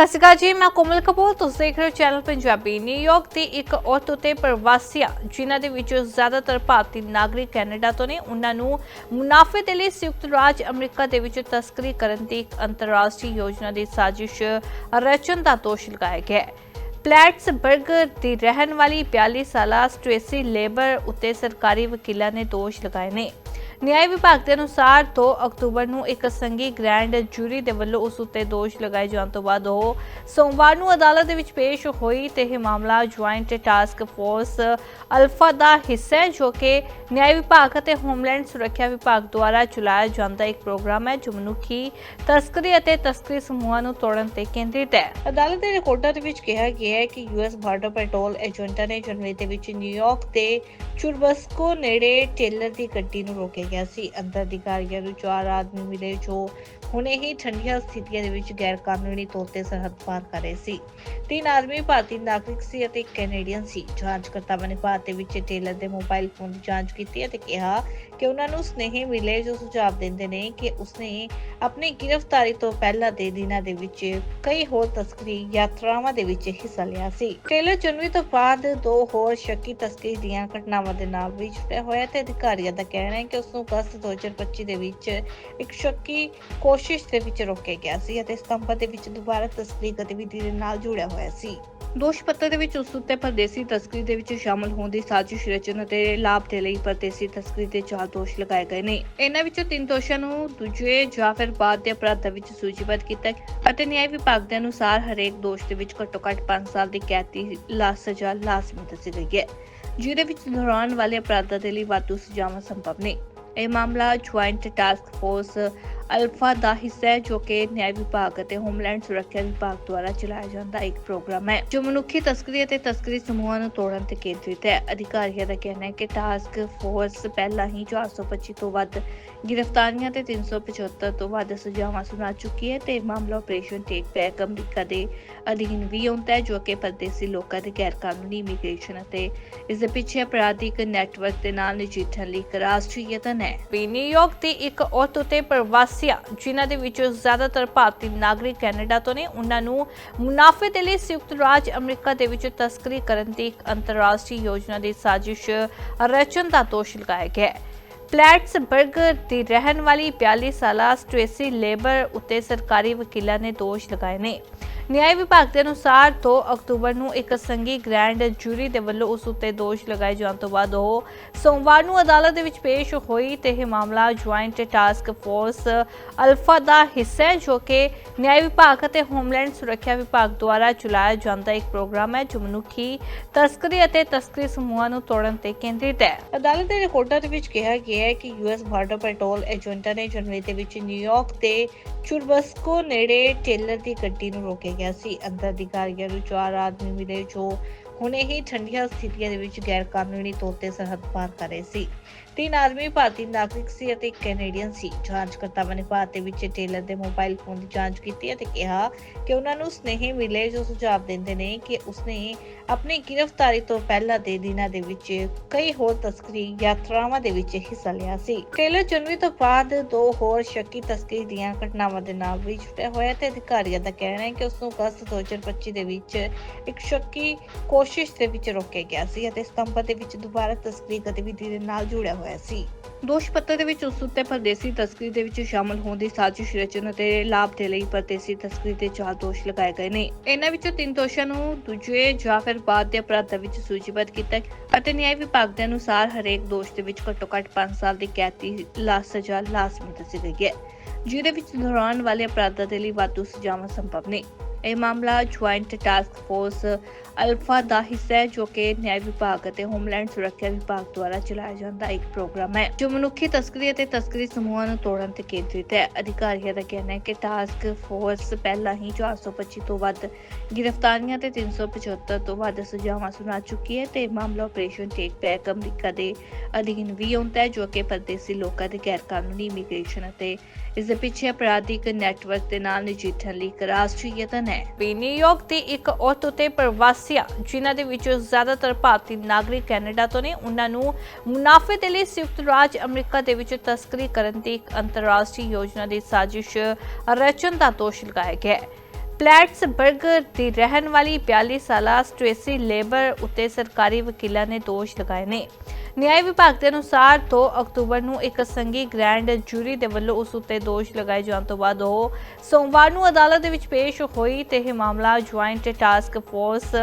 ਸਤਿ ਸ਼੍ਰੀ ਅਕਾਲ ਜੀ, ਮੈਂ ਕੋਮਲ ਕਪੂਰ। ਤੁਸੀਂ ਦੇਖ ਰਹੇ ਹੋ ਚੈਨਲ ਪੰਜਾਬੀ ਨਿਊਯਾਰਕ ਦੀ ਇੱਕ ਔਰਤ ਉਤੇ ਪ੍ਰਵਾਸੀਆਂ ਜਿਨ੍ਹਾਂ ਦੇ ਵਿੱਚੋਂ ਜ਼ਿਆਦਾਤਰ ਭਾਰਤੀ ਨਾਗਰਿਕ ਕੈਨੇਡਾ ਤੋਂ ਨੇ। ਉਹਨਾਂ ਨੂੰ ਮੁਨਾਫੇ ਦੇ ਲਈ ਸੰਯੁਕਤ ਰਾਜ ਅਮਰੀਕਾ ਦੇ ਵਿੱਚ ਤਸਕਰੀ ਕਰਨ ਦੀ ਇੱਕ ਅੰਤਰਰਾਸ਼ਟਰੀ ਯੋਜਨਾ ਦੀ ਸਾਜ਼ਿਸ਼ ਰਚਨ ਦਾ ਦੋਸ਼ ਲਗਾਇਆ ਗਿਆ ਹੈ। ਪਲੈਟਸਬਰਗ ਦੀ ਰਹਿਣ ਵਾਲੀ 42 ਸਾਲਾ ਸਟ੍ਰੇਸੀ ਲੇਬਰ ਉਤੇ ਸਰਕਾਰੀ ਵਕੀਲਾਂ ਨੇ ਦੋਸ਼ ਲਗਾਏ ਨੇ। ਨਿਆਂ ਵਿਭਾਗ ਦੇ ਅਨੁਸਾਰ 2 ਅਕਤੂਬਰ ਨੂੰ ਇੱਕ ਸੰਘੀ ਗ੍ਰੈਂਡ ਜੂਰੀ ਦੇ ਵੱਲੋਂ ਉਸ ਉੱਤੇ ਦੋਸ਼ ਲਗਾਏ ਜਾਣ ਤੋਂ ਬਾਅਦ ਉਹ ਸੋਮਵਾਰ ਨੂੰ ਅਦਾਲਤ ਦੇ ਵਿੱਚ ਪੇਸ਼ ਹੋਈ ਤੇ ਇਹ ਮਾਮਲਾ ਜੁਆਇੰਟ ਟਾਸਕ ਫੋਰਸ ਅਲਫਾ ਦਾ ਹਿੱਸਾ ਹੈ, ਜੋ ਕਿ ਨਿਆਂ ਵਿਭਾਗ ਅਤੇ ਹੋਮਲੈਂਡ ਸੁਰੱਖਿਆ ਵਿਭਾਗ ਦੁਆਰਾ ਚਲਾਇਆ ਜਾਂਦਾ ਇੱਕ ਪ੍ਰੋਗਰਾਮ ਹੈ, ਜੋ ਮਨੁੱਖੀ ਤਸਕਰੀ ਅਤੇ ਤਸਕਰੀ ਸਮੂਹਾਂ ਨੂੰ ਤੋੜਨ ਤੇ ਕੇਂਦਰਿਤ ਹੈ। ਅਦਾਲਤ ਦੇ ਰਿਪੋਰਟਾਂ ਦੇ ਵਿੱਚ ਕਿਹਾ ਗਿਆ ਹੈ ਕਿ ਯੂਐਸ ਬਾਰਡਰ ਪੈਟਰੋਲ ਏਜੰਟਾਂ ਨੇ ਜਨਵਰੀ ਦੇ ਵਿੱਚ ਨਿਊਯਾਰਕ ਤੇ ਚੁਰਬਸਕੋ ਨੇੜੇ ਟੇਲਰ ਦੀ ਗੱਡੀ ਨੂੰ ਰੋਕਿਆ ਗਿਆ ਸੀ। ਅੰਦਰ ਅਧਿਕਾਰੀਆਂ ਨੂੰ ਚਾਰ ਆਦਮੀ ਮਿਲੇ ਜੋ ਹੁਣੇ ਹੀ ਠੰਡੀਆਂ ਸਥਿਤੀਆਂ ਦੇ ਵਿੱਚ ਗੈਰ ਕਾਨੂੰਨੀ ਤੌਰ ਤੇ ਸਰਹੱਦ ਪਾਰ ਕਰ ਰਹੇ ਸੀ। ਤਿੰਨ ਆਦਮੀ ਭਾਰਤੀ ਨਾਗਰਿਕ ਸੀ ਅਤੇ ਇੱਕ ਕੈਨੇਡੀਅਨ ਸੀ। ਜਾਂਚਕਰਤਾਵਾਂ ਨੇ ਭਾਰਤ ਦੇ ਵਿੱਚ ਟੇਲਰ ਦੇ ਮੋਬਾਈਲ ਫੋਨ ਦੀ ਜਾਂਚ ਕੀਤੀ ਅਤੇ ਕਿਹਾ ਕਿ ਉਹਨਾਂ ਨੂੰ ਸੁਨੇਹੇ ਮਿਲੇ ਜੋ ਸੁਝਾਅ ਦਿੰਦੇ ਨੇ ਕਿ ਉਸਨੇ ਆਪਣੀ ਗ੍ਰਿਫਤਾਰੀ ਤੋਂ ਪਹਿਲਾਂ ਦੇ ਦਿਨਾਂ ਦੇ ਵਿੱਚ ਕਈ ਹੋਰ ਤਸਕਰੀ ਯਾਤਰਾਵਾਂ ਦੇ ਵਿੱਚ ਹਿੱਸਾ ਲਿਆ ਸੀ। ਟੇਲਰ ਜਨਵਰੀ ਤੋਂ ਬਾਅਦ ਦੋ ਹੋਰ ਸ਼ੱਕੀ ਤਸਕਰੀ ਦੀਆਂ ਘਟਨਾਵਾਂ ਦੇ ਨਾਲ ਵੀ ਜੁੜਿਆ ਹੋਇਆ ਤੇ ਅਧਿਕਾਰੀਆਂ ਦਾ ਕਹਿਣਾ ਹੈ ਕਿ ਉਸ ਨੂੰ ਅਗਸਤ 2025 ਦੇ ਵਿੱਚ ਇੱਕ ਸ਼ੱਕੀ ਕੋਸ਼ਿਸ਼ ਦੇ ਵਿੱਚ ਰੋਕਿਆ ਗਿਆ ਸੀ ਅਤੇ ਸਤੰਬਰ ਦੇ ਵਿੱਚ ਦੁਬਾਰਾ ਤਸਕਰੀ ਗਤੀਵਿਧੀ ਦੇ ਨਾਲ ਜੁੜਿਆ ਹੋਇਆ ਸੀ। ਦੋਸ਼ ਪੱਤਰ ਦੇ ਵਿੱਚ ਉਸ ਉੱਤੇ ਪਰਦੇਸੀ ਤਸਕਰੀ ਦੇ ਵਿੱਚ ਸ਼ਾਮਲ ਹੋਣ ਦੀ ਸਾਜ਼ਿਸ਼ ਰਚਨ ਅਤੇ ਲਾਭ ਦੇ ਲਈ ਪਰਦੇਸੀ ਤਸਕਰੀ ਦੇ ਚਾਰ ਦੋਸ਼ ਲਗਾਏ ਗਏ ਨੇ। ਇਹਨਾਂ ਵਿੱਚੋਂ ਤਿੰਨ ਦੋਸ਼ਾਂ ਨੂੰ ਦੂਜੇ ਜਾਂ ਫਿਰ ਬਾਅਦ ਦੇ ਅਪਰਾਧਾਂ ਵਿੱਚ ਸੂਚੀਬੱਧ ਕੀਤਾ ਅਤੇ ਨਿਆਂ ਵਿਭਾਗ ਦੇ ਅਨੁਸਾਰ ਹਰੇਕ ਦੋਸ਼ ਦੇ ਵਿੱਚ ਘੱਟੋ ਘੱਟ 5 ਸਾਲ ਦੀ ਕੈਦ ਦੀ ਲਾ, ਸਜ਼ਾ ਲਾਜ਼ਮੀ ਦੱਸੀ ਗਈ ਹੈ, ਜਿਹਦੇ ਵਿੱਚ ਦੁਹਰਾਉਣ ਵਾਲੇ ਅਪਰਾਧਾਂ ਦੇ ਲਈ ਵਾਧੂ ਸਜ਼ਾਵਾਂ ਸੰਭਵ ਨੇ। ਇਹ ਮਾਮਲਾ ਜੁਆਇੰਟ ਟਾਸਕ ਫੋਰਸ ਅਲਫਾ ਦਾ ਹਿੱਸਾ ਹੈ ਜੋ ਕਿ ਨਿਆਂ ਵਿਭਾਗ ਅਤੇ ਹੋਮਲੈਂਡ ਸੁਰੱਖਿਆ ਵਿਭਾਗ ਦੁਆਰਾ ਚਲਾਇਆ ਜਾਂਦਾ ਇੱਕ ਪ੍ਰੋਗਰਾਮ ਹੈ, ਜੋ ਮਨੁੱਖੀ ਤਸਕਰੀ ਅਤੇ ਤਸਕਰੀ ਸਮੂਹਾਂ ਨੂੰ ਤੋੜਨ ਤੇ ਕੇਂਦਰਿਤ ਹੈ। ਅਧਿਕਾਰੀਆਂ ਦਾ ਕਹਿਣਾ ਹੈ ਕਿ ਟਾਸਕ ਫੋਰਸ ਪਹਿਲਾਂ ਹੀ 425 ਤੋਂ ਵੱਧ ਗ੍ਰਿਫਤਾਰੀਆਂ ਤੇ 375 ਤੋਂ ਵੱਧ ਸਜ਼ਾਵਾਂ ਸੁਣਾ ਚੁੱਕੀ ਹੈ ਤੇ ਮਾਮਲਾ ਆਪਰੇਸ਼ਨ ਟੇਕ ਬੈਕ ਅਮਰੀਕਾ ਦੇ ਅਧੀਨ ਵੀ ਆਉਂਦਾ ਹੈ, ਜੋ ਕਿ ਪਰਦੇਸੀ ਲੋਕਾਂ ਦੇ ਗੈਰ ਕਾਨੂੰਨੀ ਇਮੀਗ੍ਰੇਸ਼ਨ ਅਤੇ ਇਸ ਦੇ ਪਿੱਛੇ ਅਪਰਾਧਿਕ ਨੈਟਵਰਕ ਦੇ ਨਾਲ ਨਜਿੱਠਣ ਲਈ ਇੱਕ ਰਾਸ਼ਟਰੀ ਯਤਨ ਹੈ। ਵੀ ਨਿਊਯਾਰਕ ਦੀ ਇੱਕ ਔਰਤ ਉਤੇ ਪ੍ਰਵਾਸੀਆਂ ਜਿਨ੍ਹਾਂ ਦੇ ਵਿੱਚੋਂ ਜ਼ਿਆਦਾਤਰ ਭਾਰਤੀ ਨਾਗਰਿਕ ਕੈਨੇਡਾ ਤੋਂ ਨੇ, ਉਹਨਾਂ ਨੂੰ ਮੁਨਾਫੇ ਦੇ ਲਈ ਸੰਯੁਕਤ ਰਾਜ ਅਮਰੀਕਾ ਦੇ ਵਿੱਚ ਤਸਕਰੀ ਕਰਨ ਦੀ ਇੱਕ ਅੰਤਰਰਾਸ਼ਟਰੀ ਯੋਜਨਾ ਦੀ ਸਾਜ਼ਿਸ਼ ਰਚਨ ਦਾ ਦੋਸ਼ ਲਗਾਇਆ ਗਿਆ ਹੈ। ਪਲੈਟਸਬਰਗ ਦੀ ਰਹਿਣ ਵਾਲੀ 42 ਸਾਲਾ ਸਟ੍ਰੇਸੀ ਲੇਬਰ ਉੱਤੇ ਸਰਕਾਰੀ ਵਕੀਲਾਂ ਨੇ ਦੋਸ਼ ਲਗਾਏ ਨੇ। ਨਿਆਂ ਵਿਭਾਗ ਦੇ ਅਨੁਸਾਰ 2 ਅਕਤੂਬਰ ਨੂੰ ਇੱਕ ਸੰਘੀ ਗ੍ਰੈਂਡ ਜੂਰੀ ਦੇ ਵੱਲੋਂ ਉਸ ਉੱਤੇ ਦੋਸ਼ ਲਗਾਏ ਜਾਣ ਤੋਂ ਬਾਅਦ ਉਹ ਸੋਮਵਾਰ ਨੂੰ ਅਦਾਲਤ ਦੇ ਵਿੱਚ ਪੇਸ਼ ਹੋਈ ਤੇ ਇਹ ਮਾਮਲਾ ਜੁਆਇੰਟ ਟਾਸਕ ਫੋਰਸ ਅਲਫਾ ਦਾ ਹਿੱਸਾ ਹੈ, ਜੋ ਕਿ ਨਿਆਂ ਵਿਭਾਗ ਅਤੇ ਹੋਮਲੈਂਡ ਸੁਰੱਖਿਆ ਵਿਭਾਗ ਦੁਆਰਾ ਚਲਾਇਆ ਜਾਂਦਾ ਇੱਕ ਪ੍ਰੋਗਰਾਮ ਹੈ, ਜੋ ਮਨੁੱਖੀ ਤਸਕਰੀ ਅਤੇ ਤਸਕਰੀ ਸਮੂਹਾਂ ਨੂੰ ਤੋੜਨ ਤੇ ਕੇਂਦਰਿਤ ਹੈ। ਅਦਾਲਤ ਦੇ ਰਿਪੋਰਟਾਂ ਦੇ ਵਿੱਚ ਕਿਹਾ ਗਿਆ ਹੈ ਕਿ ਯੂਐਸ ਬਾਰਡਰ ਪੈਟਰੋਲ ਏਜੰਟਾਂ ਨੇ ਜਨਵਰੀ ਦੇ ਵਿੱਚ ਨਿਊਯਾਰਕ ਤੇ ਚੁਰਬਸਕੋ ਨੇੜੇ ਟੇਲਰ ਦੀ ਗੱਡੀ ਨੂੰ ਰੋਕਿਆ ਗਿਆ ਸੀ, ਅੰਦਰ ਅਧਿਕਾਰੀਆਂ ਨੂੰ ਚਾਰ ਆਦਮੀ ਮਿਲੇ ਜੋ ਹੁਣੇ ਹੀ ਠੰਡੀਆਂ ਸਥਿਤੀਆਂ ਦੇ ਵਿੱਚ ਗੈਰ ਕਾਨੂੰਨੀ ਤੌਰ ਤੇ ਸਰਹੱਦ ਪਾਰ ਕਰ ਰਹੇ ਸੀ। ਤਿੰਨ ਆਦਮੀ ਭਾਰਤੀ ਨਾਗਰਿਕ ਸੀ ਅਤੇ ਇੱਕ ਕੈਨੇਡੀਅਨ ਸੀ। ਜਾਂਚਕਰਤਾਵਾਂ ਨੇ ਭਾਰਤ ਦੇ ਵਿੱਚ ਟੇਲਰ ਦੇ ਮੋਬਾਈਲ ਫੋਨ ਦੀ ਜਾਂਚ ਕੀਤੀ ਅਤੇ ਕਿਹਾ ਕਿ ਉਹਨਾਂ ਨੂੰ ਸੁਨੇਹੇ ਮਿਲੇ ਜੋ ਸੁਝਾਅ ਦਿੰਦੇ ਨੇ ਕਿ ਉਸਨੇ ਆਪਣੀ ਗ੍ਰਿਫਤਾਰੀ ਤੋਂ ਪਹਿਲਾਂ ਦੇ ਦਿਨਾਂ ਦੇ ਵਿੱਚ ਕਈ ਹੋਰ ਤਸਕਰੀ ਯਾਤਰਾਵਾਂ ਦੇ ਵਿੱਚ ਹਿੱਸਾ ਲਿਆ ਸੀ। ਟੇਲਰ ਜਨਵਰੀ ਤੋਂ ਬਾਅਦ ਦੋ ਹੋਰ ਸ਼ੱਕੀ ਤਸਕਰੀ ਦੀਆਂ ਘਟਨਾਵਾਂ ਦੇ ਨਾਲ ਵੀ ਜੁੜਿਆ ਹੋਇਆ ਤੇ ਅਧਿਕਾਰੀਆਂ ਦਾ ਕਹਿਣਾ ਹੈ ਕਿ ਉਸ ਨੂੰ ਅਗਸਤ 2025 ਦੇ ਵਿੱਚ ਇੱਕ ਸ਼ੱਕੀ ਕੋਸ਼ਿਸ਼ ਦੇ ਵਿੱਚ ਰੋਕਿਆ ਗਿਆ ਸੀ ਅਤੇ ਸਤੰਬਰ ਦੇ ਵਿੱਚ ਦੁਬਾਰਾ ਤਸਕਰੀ ਗਤੀਵਿਧੀ ਦੇ ਨਾਲ ਜੁੜਿਆ ਹੋਇਆ ਸੀ। ਦੋਸ਼ ਪੱਤਰ ਦੇ ਵਿੱਚ ਉਸ ਉੱਤੇ ਪਰਦੇਸੀ ਤਸਕਰੀ ਦੇ ਵਿੱਚ ਸ਼ਾਮਲ ਹੋਣ ਦੀ ਸਾਜ਼ਿਸ਼ ਰਚਨ ਅਤੇ ਲਾਭ ਦੇ ਲਈ ਪਰਦੇਸੀ ਤਸਕਰੀ ਦੇ ਚਾਰ ਦੋਸ਼ ਲਗਾਏ ਗਏ ਨੇ। ਇਹਨਾਂ ਵਿੱਚੋਂ ਤਿੰਨ ਦੋਸ਼ਾਂ ਨੂੰ ਦੂਜੇ ਜਾਂ ਫਿਰ ਬਾਅਦ ਦੇ ਅਪਰਾਧਾਂ ਵਿੱਚ ਸੂਚੀਬੱਧ ਕੀਤਾ ਅਤੇ ਨਿਆਂ ਵਿਭਾਗ ਦੇ ਅਨੁਸਾਰ ਹਰੇਕ ਦੋਸ਼ ਦੇ ਵਿੱਚ ਘੱਟੋ ਘੱਟ 5 ਸਾਲ ਦੀ ਕੈਦ ਦੀ ਲਾ ਸਜ਼ਾ ਲਾਜ਼ਮੀ ਦੱਸੀ ਗਈ ਹੈ, ਜਿਹਦੇ ਵਿੱਚ ਦੁਹਰਾਉਣ ਵਾਲੇ ਅਪਰਾਧਾਂ ਦੇ ਲਈ ਵਾਧੂ ਸਜ਼ਾਵਾਂ ਸੰਭਵ ਨੇ। ਇਹ ਮਾਮਲਾ ਜੁਆਇੰਟ ਟਾਸਕ ਫੋਰਸ ਅਲਫਾ ਦਾ ਹਿੱਸਾ ਹੈ ਜੋ ਕਿ ਨਿਆਂ ਵਿਭਾਗ ਅਤੇ ਹੋਮਲੈਂਡ ਸੁਰੱਖਿਆ ਵਿਭਾਗ ਦੁਆਰਾ ਚਲਾਇਆ ਜਾਂਦਾ ਇੱਕ ਪ੍ਰੋਗਰਾਮ ਹੈ, ਜੋ ਮਨੁੱਖੀ ਤਸਕਰੀ ਅਤੇ ਤਸਕਰੀ ਸਮੂਹਾਂ ਨੂੰ ਤੋੜਨ ਤੇ ਕੇਂਦਰਿਤ ਹੈ। ਅਧਿਕਾਰੀਆਂ ਦਾ ਕਹਿਣਾ ਹੈ ਕਿ ਟਾਸਕ ਫੋਰਸ ਪਹਿਲਾਂ ਹੀ 425 ਤੋਂ ਵੱਧ ਗ੍ਰਿਫਤਾਰੀਆਂ ਤੇ 375 ਤੋਂ ਵੱਧ ਸਜ਼ਾਵਾਂ ਸੁਣਾ ਚੁੱਕੀ ਹੈ ਤੇ ਇਹ ਮਾਮਲਾ ਆਪਰੇਸ਼ਨ ਟੇਕ ਬੈਕ ਅਮਰੀਕਾ ਦੇ ਅਧੀਨ ਵੀ ਹੁੰਦਾ ਹੈ, ਜੋ ਕਿ ਪਰਦੇਸੀ ਲੋਕਾਂ ਦੇ ਗੈਰ ਕਾਨੂੰਨੀ ਇਮੀਗ੍ਰੇਸ਼ਨ ਅਤੇ ਇਸ ਦੇ ਪਿੱਛੇ ਅਪਰਾਧਿਕ ਨੈਟਵਰਕ ਦੇ ਨਾਲ ਨਜਿੱਠਣ ਲਈ ਇੱਕ ਰਾਸ਼ਟਰੀ ਯਤਨ ਹੈ। ਵੀ ਨਿਊਯਾਰਕ ਦੀ ਇੱਕ ਔਰਤ ਉਤੇ ਪ੍ਰਵਾਸੀਆਂ ਜਿਨ੍ਹਾਂ ਦੇ ਵਿੱਚੋਂ ਜ਼ਿਆਦਾਤਰ ਭਾਰਤੀ ਨਾਗਰਿਕ ਕੈਨੇਡਾ ਤੋਂ ਨੇ, ਉਹਨਾਂ ਨੂੰ ਮੁਨਾਫੇ ਦੇ ਲਈ ਸੰਯੁਕਤ ਰਾਜ ਅਮਰੀਕਾ ਦੇ ਵਿੱਚ ਤਸਕਰੀ ਕਰਨ ਦੀ ਇੱਕ ਅੰਤਰਰਾਸ਼ਟਰੀ ਯੋਜਨਾ ਦੀ ਸਾਜ਼ਿਸ਼ ਰਚਨ ਦਾ ਦੋਸ਼ ਲਗਾਇਆ ਗਿਆ ਹੈ। ਪਲੈਟਸਬਰਗ ਦੀ ਰਹਿਣ ਵਾਲੀ 42 ਸਾਲਾ ਸਟ੍ਰੇਸੀ ਲੇਬਰ ਉੱਤੇ ਸਰਕਾਰੀ ਵਕੀਲਾਂ ਨੇ ਦੋਸ਼ ਲਗਾਏ ਨੇ। ਨਿਆਂ ਵਿਭਾਗ ਦੇ ਅਨੁਸਾਰ 2 ਅਕਤੂਬਰ ਨੂੰ ਇੱਕ ਸੰਘੀ ਗ੍ਰੈਂਡ ਜੂਰੀ ਦੇ ਵੱਲੋਂ ਉਸ ਉੱਤੇ ਦੋਸ਼ ਲਗਾਏ ਜਾਣ ਤੋਂ ਬਾਅਦ ਉਹ ਸੋਮਵਾਰ ਨੂੰ ਅਦਾਲਤ ਦੇ ਵਿੱਚ ਪੇਸ਼ ਹੋਈ ਤੇ ਇਹ ਮਾਮਲਾ ਜੁਆਇੰਟ ਟਾਸਕ ਫੋਰਸ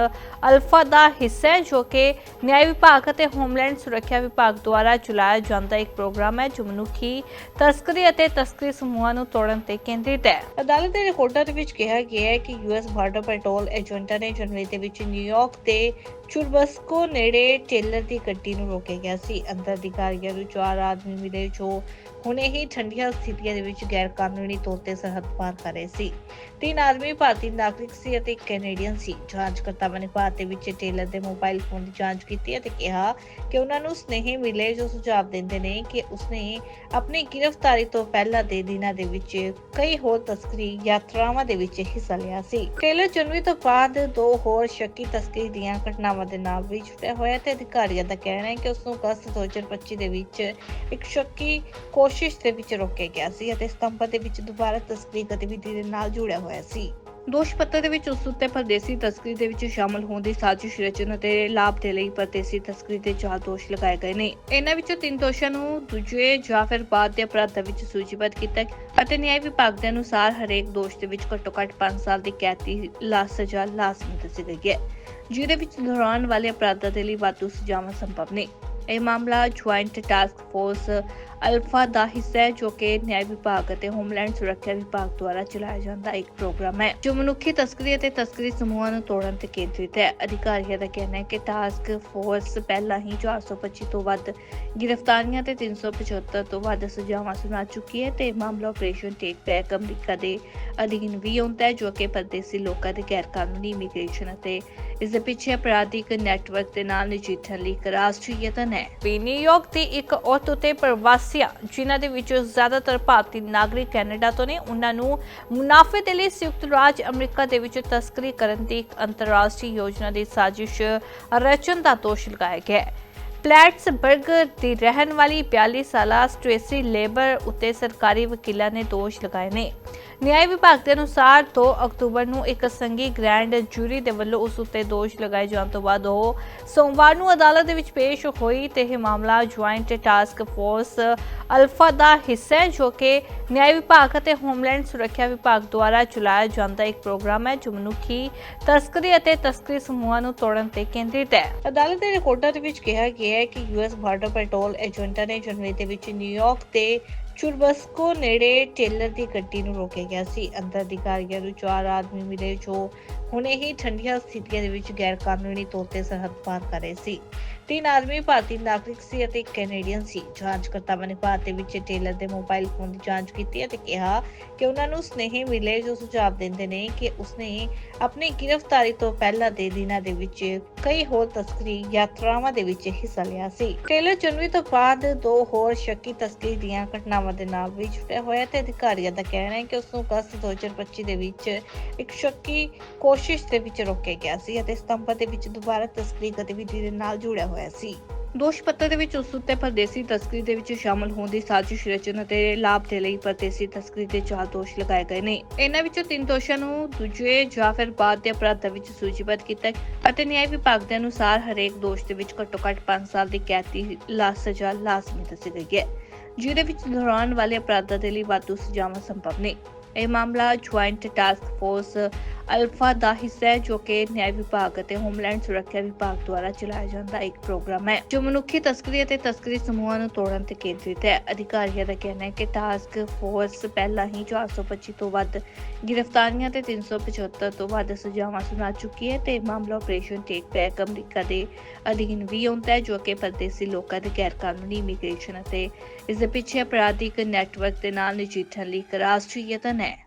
ਅਲਫਾ ਦਾ ਹਿੱਸਾ ਹੈ, ਜੋ ਕਿ ਨਿਆਂ ਵਿਭਾਗ ਅਤੇ ਹੋਮਲੈਂਡ ਸੁਰੱਖਿਆ ਵਿਭਾਗ ਦੁਆਰਾ ਚਲਾਇਆ ਜਾਂਦਾ ਇੱਕ ਪ੍ਰੋਗਰਾਮ ਹੈ, ਜੋ ਮਨੁੱਖੀ ਤਸਕਰੀ ਅਤੇ ਤਸਕਰੀ ਸਮੂਹਾਂ ਨੂੰ ਤੋੜਨ ਤੇ ਕੇਂਦਰਿਤ ਹੈ। ਅਦਾਲਤ ਦੇ ਰਿਪੋਰਟਾਂ ਦੇ ਵਿੱਚ ਕਿਹਾ ਗਿਆ ਹੈ ਕਿ ਯੂਐਸ ਬਾਰਡਰ ਪੈਟਰੋਲ ਏਜੰਟਾਂ ਨੇ ਜਨਵਰੀ ਦੇ ਵਿੱਚ ਨਿਊਯਾਰਕ ਤੇ ਚੁਰਬਸਕੋ ਨੇੜੇ ਟੇਲਰ ਦੀ ਗੱਡੀ ਨੂੰ ਰੋਕਿਆ ਗਿਆ ਸੀ। ਅੰਦਰ ਅਧਿਕਾਰੀਆਂ ਨੂੰ ਚਾਰ ਆਦਮੀ ਮਿਲੇ ਜੋ ਹੁਣੇ ਹੀ ਠੰਡੀਆਂ ਸਥਿਤੀਆਂ ਦੇ ਵਿੱਚ ਗੈਰ ਕਾਨੂੰਨੀ ਤੌਰ ਤੇ ਸਰਹੱਦ ਪਾਰ ਕਰ ਰਹੇ ਸੀ। ਤਿੰਨ ਆਦਮੀ ਭਾਰਤੀ ਨਾਗਰਿਕ ਸੀ ਅਤੇ ਇੱਕ ਕੈਨੇਡੀਅਨ ਸੀ। ਜਾਂਚਕਰਤਾਵਾਂ ਨੇ ਭਾਰਤ ਦੇ ਵਿੱਚ ਟੇਲਰ ਦੇ ਮੋਬਾਈਲ ਫੋਨ ਦੀ ਜਾਂਚ ਕੀਤੀ ਅਤੇ ਕਿਹਾ ਕਿ ਉਹਨਾਂ ਨੂੰ ਸੁਨੇਹੇ ਮਿਲੇ ਜੋ ਸੁਝਾਅ ਦਿੰਦੇ ਨੇ ਕਿ ਉਸਨੇ ਆਪਣੀ ਗ੍ਰਿਫਤਾਰੀ ਤੋਂ ਪਹਿਲਾਂ ਦੇ ਦਿਨਾਂ ਦੇ ਵਿੱਚ ਕਈ ਹੋਰ ਤਸਕਰੀ ਯਾਤਰਾਵਾਂ ਦੇ ਵਿੱਚ ਹਿੱਸਾ ਲਿਆ ਸੀ। ਟੇਲਰ ਜਨਵਰੀ ਤੋਂ ਬਾਅਦ ਦੋ ਹੋਰ ਸ਼ੱਕੀ ਤਸਕਰੀ ਦੀਆਂ ਘਟਨਾਵਾਂ ਦੇ ਨਾਲ ਵੀ ਜੁੜਿਆ ਹੋਇਆ ਤੇ ਅਧਿਕਾਰੀਆਂ ਦਾ ਕਹਿਣਾ ਹੈ ਕਿ ਉਸ ਨੂੰ ਅਗਸਤ 2025 ਦੇ ਵਿੱਚ ਇੱਕ ਸ਼ੱਕੀ ਕੋਸ਼ਿਸ਼ ਦੇ ਵਿੱਚ ਰੋਕਿਆ ਗਿਆ ਸੀ ਅਤੇ ਸਤੰਬਰ ਦੇ ਵਿੱਚ ਦੁਬਾਰਾ ਤਸਕਰੀ ਗਤੀਵਿਧੀ ਦੇ ਨਾਲ ਜੁੜਿਆ ਹੋਇਆ ਸੀ। ਦੋਸ਼ ਪੱਤਰ ਦੇ ਵਿੱਚ ਉਸ ਉੱਤੇ ਪਰਦੇਸੀ ਤਸਕਰੀ ਦੇ ਵਿੱਚ ਸ਼ਾਮਲ ਹੋਣ ਦੀ ਸਾਜ਼ਿਸ਼ ਰਚਨ ਅਤੇ ਲਾਭ ਦੇ ਲਈ ਪਰਦੇਸੀ ਤਸਕਰੀ ਦੇ ਚਾਰ ਦੋਸ਼ ਲਗਾਏ ਗਏ ਨੇ। ਇਹਨਾਂ ਵਿੱਚੋਂ ਤਿੰਨ ਦੋਸ਼ਾਂ ਨੂੰ ਦੂਜੇ ਜਾਂ ਫਿਰ ਬਾਅਦ ਦੇ ਅਪਰਾਧਾਂ ਵਿੱਚ ਸੂਚੀਬੱਧ ਕੀਤਾ ਅਤੇ ਨਿਆਂ ਵਿਭਾਗ ਦੇ ਅਨੁਸਾਰ ਹਰੇਕ ਦੋਸ਼ ਦੇ ਵਿੱਚ ਘੱਟੋ ਘੱਟ 5 ਸਾਲ ਦੀ ਕੈਦ ਦੀ ਲਾ ਸਜ਼ਾ ਲਾਜ਼ਮੀ ਦੱਸੀ ਗਈ ਹੈ। ਜਿਹਦੇ ਵਿੱਚ ਦੁਹਰਾਉਣ ਵਾਲੇ ਅਪਰਾਧਾਂ ਦੇ ਲਈ ਵਾਧੂ ਸਜ਼ਾਵਾਂ ਸੰਭਵ ਨੇ। ਇਹ ਮਾਮਲਾ ਜੁਆਇੰਟ ਟਾਸਕ ਫੋਰਸ ਅਲਫਾ ਦਾ ਹਿੱਸਾ ਹੈ ਜੋ ਕਿ ਨਿਆਂ ਵਿਭਾਗ ਅਤੇ ਹੋਮਲੈਂਡ ਸੁਰੱਖਿਆ ਵਿਭਾਗ ਦੁਆਰਾ ਚਲਾਇਆ ਜਾਂਦਾ ਇੱਕ ਪ੍ਰੋਗਰਾਮ ਹੈ, ਜੋ ਮਨੁੱਖੀ ਤਸਕਰੀ ਅਤੇ ਤਸਕਰੀ ਸਮੂਹਾਂ ਨੂੰ ਤੋੜਨ ਤੇ ਕੇਂਦਰਿਤ ਹੈ। ਅਧਿਕਾਰੀਆਂ ਦਾ ਕਹਿਣਾ ਹੈ ਕਿ ਟਾਸਕ ਫੋਰਸ ਪਹਿਲਾਂ ਹੀ 425 ਤੋਂ ਵੱਧ ਗ੍ਰਿਫਤਾਰੀਆਂ ਤੇ 375 ਤੋਂ ਵੱਧ ਸਜ਼ਾਵਾਂ ਸੁਣਾ ਚੁੱਕੀ ਹੈ ਤੇ ਇਹ ਮਾਮਲਾ ਆਪਰੇਸ਼ਨ ਟੇਕ ਬੈਕ ਅਮਰੀਕਾ ਦੇ ਅਧੀਨ ਵੀ ਹੁੰਦਾ ਹੈ, ਜੋ ਕਿ ਪਰਦੇਸੀ ਲੋਕਾਂ ਦੇ ਗੈਰ ਕਾਨੂੰਨੀ ਇਮੀਗ੍ਰੇਸ਼ਨ ਅਤੇ ਇਸ ਦੇ ਪਿੱਛੇ ਅਪਰਾਧਿਕ ਨੈਟਵਰਕ ਦੇ ਨਾਲ ਨਜਿੱਠਣ ਲਈ ਇੱਕ ਰਾਸ਼ਟਰੀ ਯਤਨ ਹੈ। ਵੀ ਨਿਊਯਾਰਕ ਦੀ ਇੱਕ ਔਰਤ ਉਤੇ ਪ੍ਰਵਾਸੀਆਂ ਜਿਨ੍ਹਾਂ ਦੇ ਵਿੱਚੋਂ ਜ਼ਿਆਦਾਤਰ ਭਾਰਤੀ ਨਾਗਰਿਕ ਕੈਨੇਡਾ ਤੋਂ ਨੇ, ਉਹਨਾਂ ਨੂੰ ਮੁਨਾਫੇ ਦੇ ਲਈ ਸੰਯੁਕਤ ਰਾਜ ਅਮਰੀਕਾ ਦੇ ਵਿੱਚ ਤਸਕਰੀ ਕਰਨ ਦੀ ਇੱਕ ਅੰਤਰਰਾਸ਼ਟਰੀ ਯੋਜਨਾ ਦੀ ਸਾਜ਼ਿਸ਼ ਰਚਨ ਦਾ ਦੋਸ਼ ਲਗਾਇਆ ਗਿਆ ਹੈ। ਪਲੈਟਸਬਰਗ ਦੀ ਰਹਿਣ ਵਾਲੀ 42 ਸਾਲਾ ਸਟ੍ਰੇਸੀ ਲੇਬਰ ਉੱਤੇ ਸਰਕਾਰੀ ਵਕੀਲਾਂ ਨੇ ਦੋਸ਼ ਲਗਾਏ ਨੇ। ਨਿਆਂ ਵਿਭਾਗ ਦੇ ਅਨੁਸਾਰ 2 ਅਕਤੂਬਰ ਨੂੰ ਇੱਕ ਸੰਘੀ ਗ੍ਰੈਂਡ ਜੂਰੀ ਦੇ ਵੱਲੋਂ ਉਸ ਉੱਤੇ ਦੋਸ਼ ਲਗਾਏ ਜਾਣ ਤੋਂ ਬਾਅਦ ਉਹ ਸੋਮਵਾਰ ਨੂੰ ਅਦਾਲਤ ਦੇ ਵਿੱਚ ਪੇਸ਼ ਹੋਈ ਤੇ ਇਹ ਮਾਮਲਾ ਜੁਆਇੰਟ ਟਾਸਕ ਫੋਰਸ ਅਲਫਾ ਦਾ ਹਿੱਸਾ ਹੈ, ਜੋ ਕਿ ਨਿਆਂ ਵਿਭਾਗ ਅਤੇ ਹੋਮਲੈਂਡ ਸੁਰੱਖਿਆ ਵਿਭਾਗ ਦੁਆਰਾ ਚਲਾਇਆ ਜਾਂਦਾ ਇੱਕ ਪ੍ਰੋਗਰਾਮ ਹੈ, ਜੋ ਮਨੁੱਖੀ ਤਸਕਰੀ ਅਤੇ ਤਸਕਰੀ ਸਮੂਹਾਂ ਨੂੰ ਤੋੜਨ ਤੇ ਕੇਂਦਰਿਤ ਹੈ। ਅਦਾਲਤ ਦੇ ਰਿਪੋਰਟਾਂ ਦੇ ਵਿੱਚ ਕਿਹਾ ਗਿਆ ਹੈ ਕਿ ਯੂਐਸ ਬਾਰਡਰ ਪੈਟਰੋਲ ਏਜੰਟਾਂ ਨੇ ਜਨਵਰੀ ਦੇ ਵਿੱਚ ਨਿਊਯਾਰਕ ਤੇ ਚੁਰਬਸਕੋ ਨੇੜੇ ਟੇਲਰ ਦੀ ਗੱਡੀ ਨੂੰ ਰੋਕਿਆ ਗਿਆ ਸੀ। ਅੰਦਰ ਅਧਿਕਾਰੀਆਂ ਨੂੰ ਚਾਰ ਆਦਮੀ ਮਿਲੇ, ਜੋ ਹੁਣੇ ਹੀ ਠੰਡੀਆਂ ਸਥਿਤੀਆਂ ਦੇ ਵਿੱਚ ਗੈਰ ਕਾਨੂੰਨੀ ਤੌਰ ਤੇ ਸਰਹੱਦ ਪਾਰ ਕਰ ਰਹੇ ਸੀ। ਤਿੰਨ ਆਦਮੀ ਭਾਰਤੀ ਨਾਗਰਿਕ ਸੀ ਅਤੇ ਇੱਕ ਕੈਨੇਡੀਅਨ ਸੀ। ਜਾਂਚਕਰਤਾਵਾਂ ਨੇ ਭਾਰਤ ਦੇ ਵਿੱਚ ਟੇਲਰ ਦੇ ਮੋਬਾਈਲ ਫੋਨ ਦੀ ਜਾਂਚ ਕੀਤੀ ਅਤੇ ਕਿਹਾ ਕਿ ਉਹਨਾਂ ਨੂੰ ਸੁਨੇਹੇ ਮਿਲੇ ਜੋ ਸੁਝਾਅ ਦਿੰਦੇ ਨੇ ਕਿ ਉਸਨੇ ਆਪਣੀ ਗ੍ਰਿਫਤਾਰੀ ਤੋਂ ਪਹਿਲਾਂ ਦੇ ਦਿਨਾਂ ਦੇ ਵਿੱਚ ਕਈ ਹੋਰ ਤਸਕਰੀ ਯਾਤਰਾਵਾਂ ਦੇ ਵਿੱਚ ਹਿੱਸਾ ਲਿਆ ਸੀ। ਟੇਲਰ ਜਨਵਰੀ ਤੋਂ ਬਾਅਦ ਦੋ ਹੋਰ ਸ਼ੱਕੀ ਤਸਕਰੀ ਦੀਆਂ ਘਟਨਾਵਾਂ ਦੇ ਨਾਲ ਵੀ ਜੁੜਿਆ ਹੋਇਆ ਤੇ ਅਧਿਕਾਰੀਆਂ ਦਾ ਕਹਿਣਾ ਹੈ ਕਿ ਉਸ ਨੂੰ ਅਗਸਤ 2025 ਦੇ ਵਿੱਚ ਇੱਕ ਸ਼ੱਕੀ ਕੋਸ਼ਿਸ਼ ਦੇ ਵਿੱਚ ਰੋਕਿਆ ਗਿਆ ਸੀ ਅਤੇ ਸਤੰਬਰ ਦੇ ਵਿੱਚ ਦੁਬਾਰਾ ਤਸਕਰੀ ਗਤੀਵਿਧੀ ਦੇ ਨਾਲ ਜੁੜਿਆ ਹੋਇਆ ਸੀ। ਦੋਸ਼ ਪੱਤਰ ਦੇ ਵਿੱਚ ਉਸ ਉੱਤੇ ਪਰਦੇਸੀ ਤਸਕਰੀ ਦੇ ਵਿੱਚ ਸ਼ਾਮਲ ਹੋਣ ਦੀ ਸਾਜ਼ਿਸ਼ ਰਚਨ ਅਤੇ ਲਾਭ ਦੇ ਲਈ ਪਰਦੇਸੀ ਤਸਕਰੀ ਦੇ ਚਾਰ ਦੋਸ਼ ਲਗਾਏ ਗਏ ਨੇ। ਇਹਨਾਂ ਵਿੱਚੋਂ ਤਿੰਨ ਦੋਸ਼ਾਂ ਨੂੰ ਦੂਜੇ ਜਾਂ ਫਿਰ ਬਾਅਦ ਦੇ ਅਪਰਾਧਾਂ ਵਿੱਚ ਸੂਚੀਬੱਧ ਕੀਤਾ ਅਤੇ ਨਿਆਂ ਵਿਭਾਗ ਦੇ ਅਨੁਸਾਰ ਹਰੇਕ ਦੋਸ਼ ਦੇ ਵਿੱਚ ਘੱਟੋ ਘੱਟ 5 ਸਾਲ ਦੀ ਕੈਦ ਦੀ ਲਾ ਸਜ਼ਾ ਲਾਜ਼ਮੀ ਦੱਸੀ ਗਈ ਹੈ, ਜਿਹਦੇ ਵਿੱਚ ਦੁਹਰਾਉਣ ਵਾਲੇ ਅਪਰਾਧਾਂ ਦੇ ਲਈ ਵਾਧੂ ਸਜ਼ਾਵਾਂ ਸੰਭਵ ਨੇ। ਇਹ ਮਾਮਲਾ ਜੁਆਇੰਟ ਟਾਸਕ ਫੋਰਸ ਅਲਫਾ ਦਾ ਹਿੱਸਾ ਹੈ ਜੋ ਕਿ ਨਿਆਂ ਵਿਭਾਗ ਅਤੇ ਹੋਮਲੈਂਡ ਸੁਰੱਖਿਆ ਵਿਭਾਗ ਦੁਆਰਾ ਚਲਾਇਆ ਜਾਂਦਾ ਇੱਕ ਪ੍ਰੋਗਰਾਮ ਹੈ, ਜੋ ਮਨੁੱਖੀ ਤਸਕਰੀ ਅਤੇ ਤਸਕਰੀ ਸਮੂਹਾਂ ਨੂੰ ਤੋੜਨ ਤੇ ਕੇਂਦਰਿਤ ਹੈ। ਅਧਿਕਾਰੀਆਂ ਦਾ ਕਹਿਣਾ ਹੈ ਕਿ ਟਾਸਕ ਫੋਰਸ ਪਹਿਲਾਂ ਹੀ 425 ਤੋਂ ਵੱਧ ਗ੍ਰਿਫਤਾਰੀਆਂ ਤੇ 375 ਤੋਂ ਵੱਧ ਸਜ਼ਾਵਾਂ ਸੁਣਾ ਚੁੱਕੀ ਹੈ ਤੇ ਮਾਮਲਾ ਆਪਰੇਸ਼ਨ ਟੇਕ ਬੈਕ ਅਮਰੀਕਾ ਦੇ ਅਧੀਨ ਵੀ ਆਉਂਦਾ ਹੈ, ਜੋ ਕਿ ਪਰਦੇਸੀ ਲੋਕਾਂ ਦੇ ਗੈਰ ਕਾਨੂੰਨੀ ਇਮੀਗ੍ਰੇਸ਼ਨ ਅਤੇ ਇਸ ਦੇ ਪਿੱਛੇ ਅਪਰਾਧਿਕ ਨੈਟਵਰਕ ਦੇ ਨਾਲ ਨਜਿੱਠਣ ਲਈ ਇੱਕ ਰਾਸ਼ਟਰੀ ਯਤਨ ਹੈ।